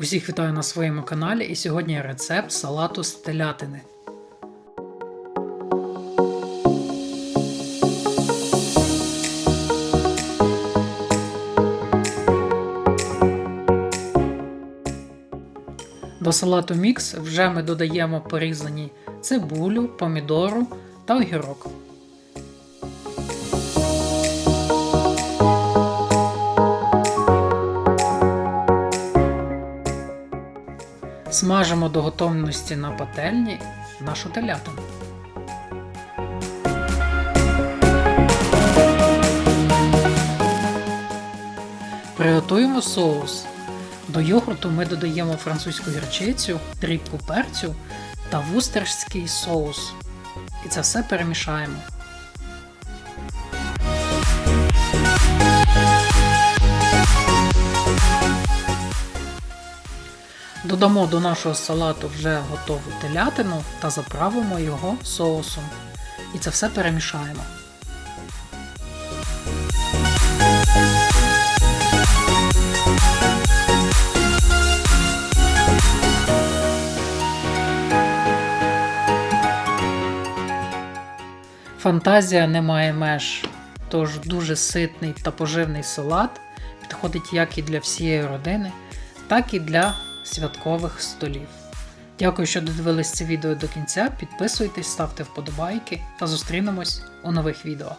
Усіх вітаю на своєму каналі і сьогодні рецепт салату з телятини. До салату мікс вже ми додаємо порізані цибулю, помідору та огірок. Смажимо до готовності на пательні нашу телятину. Приготуємо соус. До йогурту ми додаємо французьку гірчицю, дрібку перцю та вустерський соус. І це все перемішаємо. Додамо до нашого салату вже готову телятину та заправимо його соусом. І це все перемішаємо. Фантазія не має меж, тож дуже ситний та поживний салат підходить як і для всієї родини, так і для святкових столів. Дякую, що додивились це відео до кінця. Підписуйтесь, ставте вподобайки та зустрінемось у нових відео.